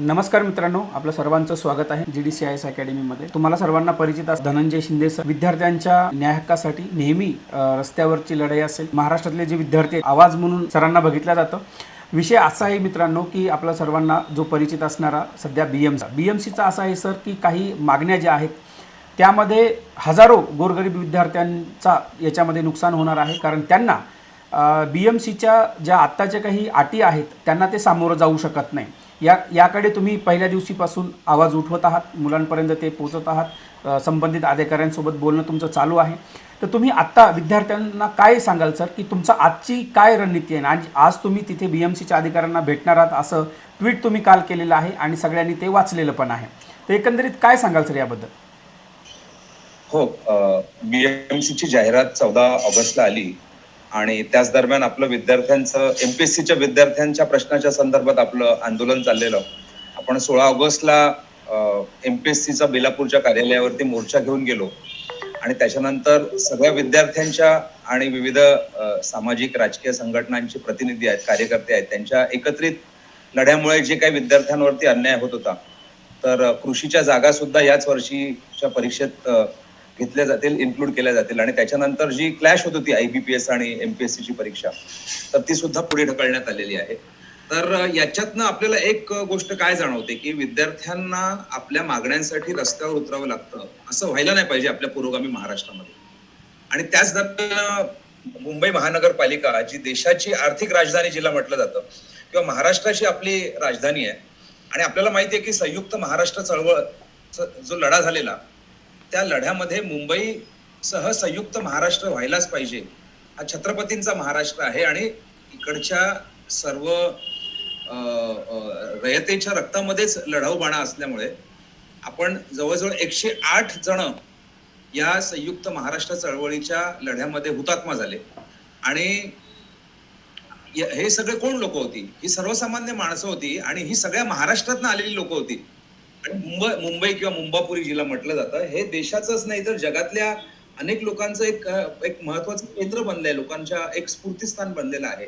नमस्कार मित्रांनो आपलं सर्वांचं स्वागत आहे G D C I S अकॅडमीमध्ये तुम्हाला सर्वांना परिचित असं धनंजय शिंदे सर. विद्यार्थ्यांच्या न्याय हक्कासाठी नेहमी रस्त्यावरची लढाई असेल महाराष्ट्रातले जे विद्यार्थी आवाज म्हणून सरांना बघितलं जातं. विषय असा आहे मित्रांनो की आपल्या सर्वांना जो परिचित असणारा सध्या बी एमचा बी एम सीचा असा आहे सर की काही मागण्या ज्या आहेत त्यामध्ये हजारो गोरगरीब विद्यार्थ्यांचा याच्यामध्ये नुकसान होणार आहे. कारण त्यांना बी एम सीच्या ज्या आत्ताच्या काही अटी आहेत त्यांना ते सामोरं जाऊ शकत नाही. या याकडे तुम्ही पहिल्या दिवशीपासून आवाज उठवत आहात मुलांपर्यंत ते पोचत आहात संबंधित अधिकाऱ्यांसोबत बोलणं तुमचं चालू आहे. तर तुम्ही आत्ता विद्यार्थ्यांना काय सांगाल सर की तुमचं आजची काय रणनीती आहे? आणि आज तुम्ही तिथे बी एम सीच्या अधिकाऱ्यांना भेटणार आहात असं ट्विट तुम्ही काल केलेलं आहे आणि सगळ्यांनी ते वाचलेलं पण आहे. तर एकंदरीत काय सांगाल सर याबद्दल? हो बीएमसी ची जाहिरात चौदा ऑगस्टला आली. आणि त्याच दरम्यान आपलं विद्यार्थ्यांचं एमपीएससीच्या विद्यार्थ्यांच्या प्रश्नाच्या संदर्भात आपलं आंदोलन चाललेलं. आपण सोळा ऑगस्टला एमपीएससीचा बेलापूरच्या कार्यालयावरती मोर्चा घेऊन गेलो. आणि त्याच्यानंतर सगळ्या विद्यार्थ्यांच्या आणि विविध सामाजिक राजकीय संघटनांचे प्रतिनिधी आहेत कार्यकर्ते आहेत त्यांच्या एकत्रित लढ्यामुळे जे काही विद्यार्थ्यांवरती अन्याय होत होता. तर कृषीच्या जागा सुद्धा याच वर्षीच्या परीक्षेत घेतल्या जातील इन्क्लूड केल्या जातील. आणि त्याच्यानंतर जी क्लॅश होत होती आयबीपीएस आणि एमपीएससी ची परीक्षा तर ती सुद्धा पुढे ढकलण्यात आलेली आहे. तर याच्यातनं आपल्याला एक गोष्ट काय जाणवते की विद्यार्थ्यांना आपल्या मागण्यांसाठी रस्त्यावर उतरावं लागतं असं व्हायला नाही पाहिजे आपल्या पुरोगामी महाराष्ट्रामध्ये. आणि त्याच दरम्यान मुंबई महानगरपालिका जी देशाची आर्थिक राजधानी जिला म्हटलं जातं किंवा महाराष्ट्राची आपली राजधानी आहे आणि आपल्याला माहिती आहे की संयुक्त महाराष्ट्र चळवळ च- जो लढा झालेला त्या लढ्यामध्ये मुंबई सह संयुक्त महाराष्ट्र व्हायलाच पाहिजे. हा छत्रपतींचा महाराष्ट्र आहे आणि इकडच्या सर्व रयतेच्या रक्तामध्येच लढाऊ बाणा असल्यामुळे आपण जवळजवळ एकशे आठ जण या संयुक्त महाराष्ट्र चळवळीच्या लढ्यामध्ये हुतात्मा झाले. आणि हे सगळे कोण लोक होती? ही सर्वसामान्य माणसं होती आणि ही सगळ्या महाराष्ट्रातून आलेली लोक होती. मुंबई मुंबई किंवा मुंबापुरी जिला म्हटलं जातं हे देशाचंच नाही तर जगातल्या अनेक लोकांचं एक एक महत्वाचं केंद्र बनलंय लोकांच्या एक स्फूर्तीस्थान बनलेलं आहे.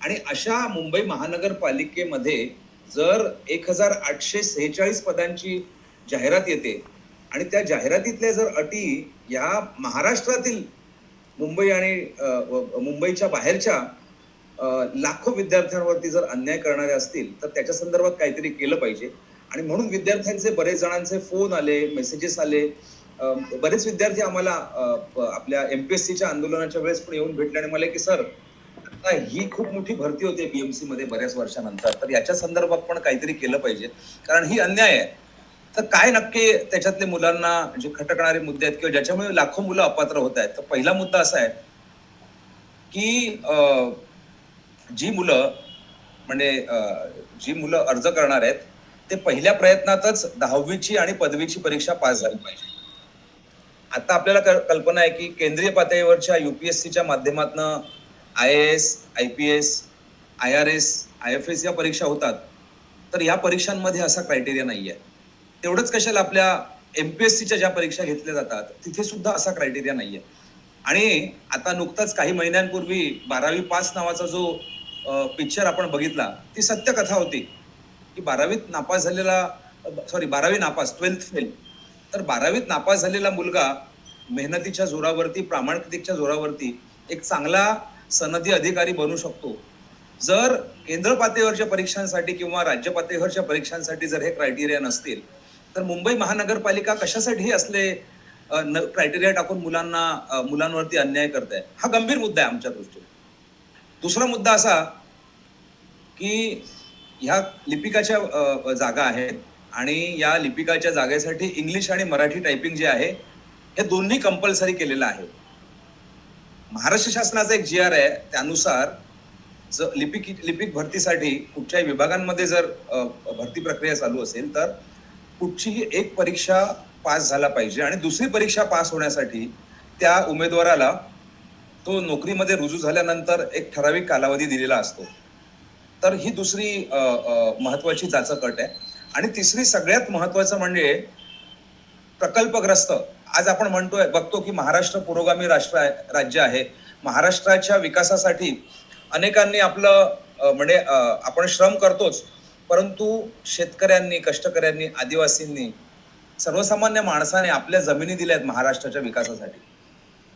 आणि अशा मुंबई महानगरपालिकेमध्ये जर एक हजार आठशे सेहेचाळीस पदांची जाहिरात येते आणि त्या जाहिरातीतल्या जर अटी या महाराष्ट्रातील मुंबई आणि मुंबईच्या बाहेरच्या लाखो विद्यार्थ्यांवरती जर अन्याय करणारे असतील तर त्याच्या संदर्भात काहीतरी केलं पाहिजे. आणि म्हणून विद्यार्थ्यांचे बरेच जणांचे फोन आले मेसेजेस आले. बरेच विद्यार्थी आम्हाला आपल्या एमपीएससीच्या आंदोलनाच्या वेळेस पण येऊन भेटले आणि मला की सर आता ही खूप मोठी भरती होते बीएमसी मध्ये बऱ्याच वर्षानंतर. तर याच्या संदर्भात पण काहीतरी केलं पाहिजे. कारण ही अन्याय आहे. तर काय नक्की त्याच्यातले मुलांना जे खटकणारे मुद्दे आहेत किंवा ज्याच्यामुळे लाखो मुलं अपात्र होत आहेत तर पहिला मुद्दा असा आहे की जी मुलं म्हणजे जी मुलं अर्ज करणार आहेत ते पहिल्या प्रयत्नातच दहावीची आणि पदवीची परीक्षा पास झाली पाहिजे. आता आपल्याला क- कल्पना आहे की केंद्रीय पातळीवरच्या युपीएससीच्या माध्यमातून I A S I P S I R S I F S या परीक्षा होतात. तर या परीक्षांमध्ये असा क्रायटेरिया नाही आहे तेवढंच कशाला आपल्या एमपीएससीच्या ज्या परीक्षा घेतल्या जातात तिथे सुद्धा असा क्रायटेरिया नाही आहे आणि आता नुकताच काही महिन्यांपूर्वी बारावी पास नावाचा जो पिक्चर आपण बघितला ती सत्यकथा होती. की बारावीत नापास झालेला सॉरी बारावी नापास ट्वेल्थ फेल तर बारावीत नापास झालेला मुलगा मेहनतीच्या जोरावरती प्रामाणिकतेच्या जोरावरती एक चांगला सनदी अधिकारी बनू शकतो. जर केंद्र पातळीवरच्या परीक्षांसाठी किंवा राज्य पातळीवरच्या परीक्षांसाठी जर हे क्रायटेरिया नसतील तर मुंबई महानगरपालिका कशासाठी असले क्रायटेरिया टाकून मुलांना मुलांवरती अन्याय करत आहे हा गंभीर मुद्दा आहे आमच्या दृष्टीने. दुसरा मुद्दा असा की ह्या लिपिकाच्या जागा आहेत. आणि या लिपिकाच्या जागेसाठी इंग्लिश आणि मराठी टायपिंग जे आहे हे दोन्ही कंपल्सरी केलेलं आहे. महाराष्ट्र शासनाचा एक जी आर आहे त्यानुसार जर लिपिक लिपिक भरतीसाठी कुठच्याही विभागांमध्ये जर भरती प्रक्रिया चालू असेल तर कुठचीही एक परीक्षा पास झाला पाहिजे. आणि दुसरी परीक्षा पास होण्यासाठी त्या उमेदवाराला तो नोकरीमध्ये रुजू झाल्यानंतर एक ठराविक कालावधी दिलेला असतो. तर ही दुसरी महत्वाची जाचकट आहे. आणि तिसरी सगळ्यात महत्वाचं म्हणजे प्रकल्पग्रस्त. आज आपण म्हणतोय बघतो की महाराष्ट्र पुरोगामी राष्ट्र आहे राज्य आहे. महाराष्ट्राच्या विकासासाठी अनेकांनी आपलं म्हणजे आपण श्रम करतोच. परंतु शेतकऱ्यांनी कष्टकऱ्यांनी आदिवासींनी सर्वसामान्य माणसाने आपल्या जमिनी दिल्या आहेत महाराष्ट्राच्या विकासासाठी.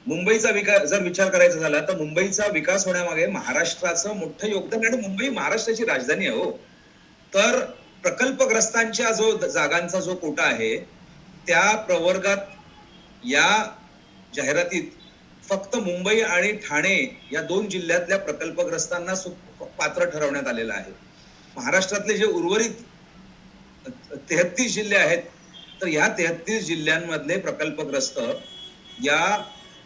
मुंबईचा विकास जर विचार करायचा झाला तर मुंबईचा विकास होण्यामागे महाराष्ट्राचं मोठं योगदान आणि मुंबई महाराष्ट्राची राजधानी आहे हो. तर प्रकल्पग्रस्तांच्या जो जागांचा जो कोटा आहे त्या प्रवर्गात या जाहिरातीत फक्त मुंबई आणि ठाणे या दोन जिल्ह्यातल्या प्रकल्पग्रस्तांना पात्र ठरवण्यात आलेलं आहे. महाराष्ट्रातले जे उर्वरित तेहतीस जिल्हे आहेत तर या तेहतीस जिल्ह्यांमधले प्रकल्पग्रस्त या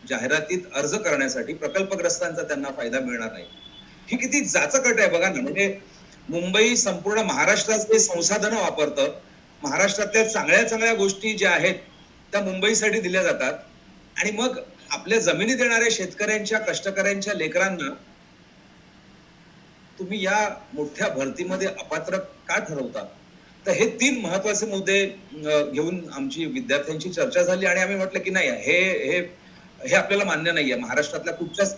जाहिरातीत अर्ज करण्यासाठी प्रकल्पग्रस्तांचा त्यांना फायदा मिळणार नाही. ही किती जाचकट आहे बघा ना. म्हणजे मुंबई संपूर्ण महाराष्ट्राचे संसाधनं वापरतं. महाराष्ट्रातल्या चांगल्या चांगल्या गोष्टी ज्या आहेत त्या मुंबईसाठी दिल्या जातात. आणि मग आपल्या जमिनी देणाऱ्या शेतकऱ्यांच्या कष्टकऱ्यांच्या लेकरांना तुम्ही या मोठ्या भरतीमध्ये अपात्र का ठरवता? तर हे तीन महत्त्वाचे मुद्दे घेऊन आमची विद्यार्थ्यांची चर्चा झाली आणि आम्ही म्हटलं की नाही हे हे हे आपल्याला मान्य नाहीये. महाराष्ट्रातल्या कुठच्याच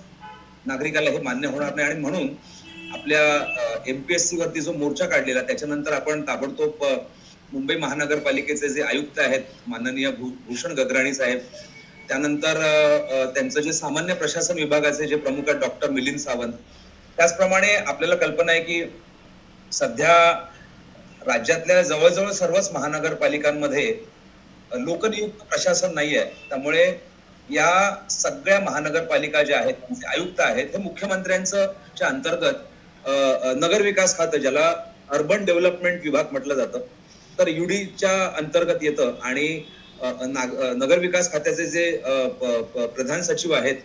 नागरिकाला हे मान्य होणार नाही. आणि म्हणून आपल्या एमपीएससी वरती जो मोर्चा काढलेला त्याच्यानंतर आपण ताबडतोब मुंबई महानगरपालिकेचे जे आयुक्त आहेत माननीय भू- भूषण गगराणी साहेब त्यानंतर त्यांचं जे सामान्य प्रशासन विभागाचे जे प्रमुख आहेत डॉक्टर मिलिंद सावंत त्याचप्रमाणे आपल्याला कल्पना आहे की सध्या राज्यातल्या जवळजवळ सर्वच महानगरपालिकांमध्ये लोकनियुक्त प्रशासन नाही आहे त्यामुळे या सगळ्या महानगरपालिका ज्या आहेत आयुक्त आहेत हे मुख्यमंत्र्यांचं च्या अंतर्गत नगर विकास खातं ज्याला अर्बन डेव्हलपमेंट विभाग म्हटलं जातं तर युडीच्या अंतर्गत येतं आणि नगर विकास खात्याचे जे प्रधान सचिव आहेत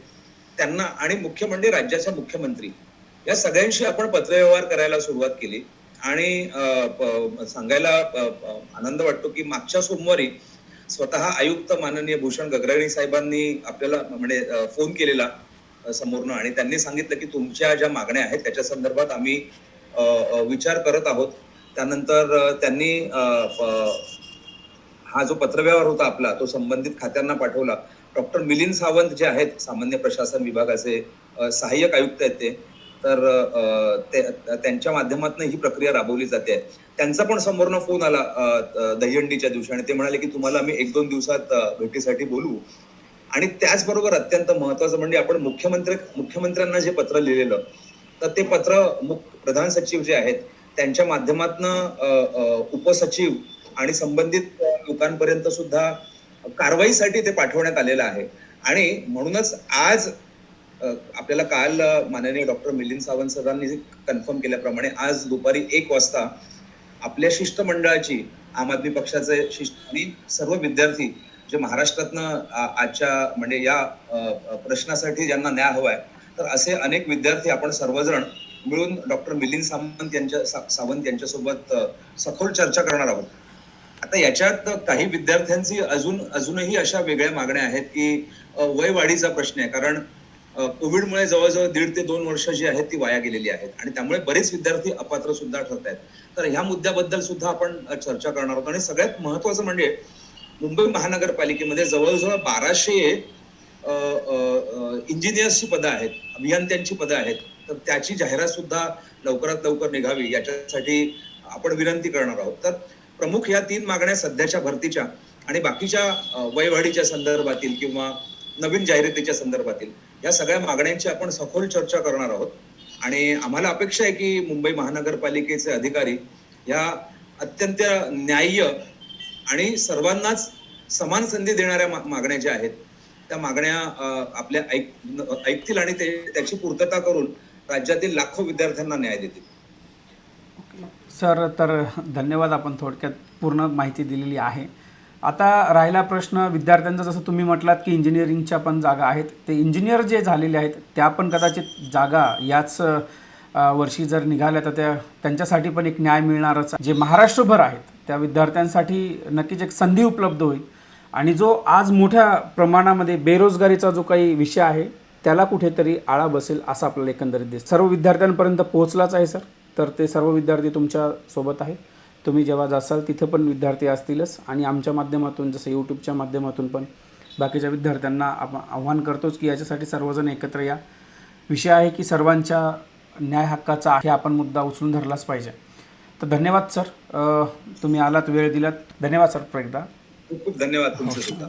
त्यांना आणि मुख्य म्हणजे राज्याच्या मुख्यमंत्री या सगळ्यांशी आपण पत्रव्यवहार करायला सुरुवात केली. आणि सांगायला आनंद वाटतो की मागच्या सोमवारी स्वतः आयुक्त माननीय भूषण गगराणी साहेबांनी आपल्याला म्हणजे फोन केलेला समोरनं आणि त्यांनी सांगितलं की तुमच्या ज्या मागण्या आहेत त्याच्या संदर्भात आम्ही विचार करत आहोत. त्यानंतर त्यांनी प- हा जो पत्रव्यवहार होता आपला तो संबंधित खात्यांना पाठवला. डॉक्टर मिलिंद सावंत जे आहेत सामान्य प्रशासन विभागाचे सहाय्यक आयुक्त आहेत ते. तर त्यांच्या माध्यमातून ही प्रक्रिया राबवली जाते. त्यांचा पण समोरनं फोन आला दहीहंडीच्या दिवशी आणि ते म्हणाले की तुम्हाला आम्ही एक दोन दिवसात भेटीसाठी बोलू. आणि त्याचबरोबर अत्यंत महत्वाचं म्हणजे आपण मुख्यमंत्री मुख्यमंत्र्यांना जे पत्र लिहिलेलं तर ते पत्र मुख प्रधान सचिव जे आहेत त्यांच्या माध्यमातनं उपसचिव आणि संबंधित लोकांपर्यंत सुद्धा कारवाईसाठी ते पाठवण्यात आलेलं आहे. आणि म्हणूनच आज आपल्याला काल माननीय डॉक्टर मिलिंद सावंत सरांनी कन्फर्म केल्याप्रमाणे आज दुपारी एक वाजता आपल्या शिष्टमंडळाची आम आदमी पक्षाचे शिष्ट आणि सर्व विद्यार्थी जे महाराष्ट्रातनं आजच्या म्हणजे या प्रश्नासाठी ज्यांना न्याय हवाय तर असे अनेक विद्यार्थी आपण सर्वजण मिळून डॉक्टर मिलिंद सावंत यांच्या सा- सावंत यांच्यासोबत सखोल चर्चा करणार आहोत. आता याच्यात काही विद्यार्थ्यांची अजून अजूनही अशा वेगळ्या मागण्या आहेत की वयवाढीचा प्रश्न आहे. कारण कोविडमुळे जवळजवळ दीड ते दोन वर्ष जी आहेत ती वाया गेलेली आहेत. आणि त्यामुळे बरेच विद्यार्थी अपात्र सुद्धा ठरत आहेत तर ह्या मुद्द्याबद्दल सुद्धा आपण चर्चा करणार आहोत. आणि सगळ्यात महत्वाचं म्हणजे मुंबई महानगरपालिकेमध्ये जवळजवळ बाराशे इंजिनियर्सची पदं आहेत अभियंत्यांची पदं आहेत. तर त्याची जाहिरात सुद्धा लवकरात लवकर निघावी याच्यासाठी आपण विनंती करणार आहोत. तर प्रमुख या तीन मागण्या सध्याच्या भरतीच्या आणि बाकीच्या वयवाढीच्या संदर्भातील किंवा नवीन जाहिरातीच्या संदर्भातील या सगळ्या मागण्यांची आपण सखोल चर्चा करणार आहोत. आणि आम्हाला अपेक्षा आहे की मुंबई महानगरपालिकेचे अधिकारी या अत्यंत न्याय्य आणि सर्वांनाच समान संधी देणाऱ्या मा- मागण्या ज्या आहेत त्या मागण्या आपल्या ऐक ऐकतील आणि ते त्याची पूर्तता करून राज्यातील लाखो विद्यार्थ्यांना न्याय देतील. सर तर धन्यवाद आपण थोडक्यात पूर्ण माहिती दिलेली आहे. आता राहिला प्रश्न विद्यार्थ्यांचा जसं तुम्ही म्हटलात की इंजिनिअरिंगच्या पण जागा आहेत ते इंजिनियर जे झालेले आहेत त्या पण कदाचित जागा याच वर्षी जर निघाल्या तर त्या त्यांच्यासाठी पण एक न्याय मिळणारच जे महाराष्ट्रभर आहेत त्या विद्यार्थ्यांसाठी नक्कीच एक संधी उपलब्ध होईल. आणि जो आज मोठ्या प्रमाणामध्ये बेरोजगारीचा जो काही विषय आहे त्याला कुठेतरी आळा बसेल असं आपल्याला एकंदरीत दिसतं सर्व विद्यार्थ्यांपर्यंत पोहोचलाच आहे सर. तर ते सर्व विद्यार्थी तुमच्यासोबत आहेत. तुम्ही जेव्हा जासाल तिथं पण विद्यार्थी असतीलच. आणि आमच्या माध्यमातून जसं यूट्यूबच्या माध्यमातून पण बाकीच्या विद्यार्थ्यांना आपण आव्हान करतोच की याच्यासाठी सर्वजण एकत्र या. विषय आहे की सर्वांच्या न्याय हक्काचा हे आपण मुद्दा उचलून धरलाच पाहिजे. तर धन्यवाद सर. तुम्ही आलात वेळ दिलात. धन्यवाद सर एकदा. खूप खूप धन्यवाद तुमचं सुद्धा.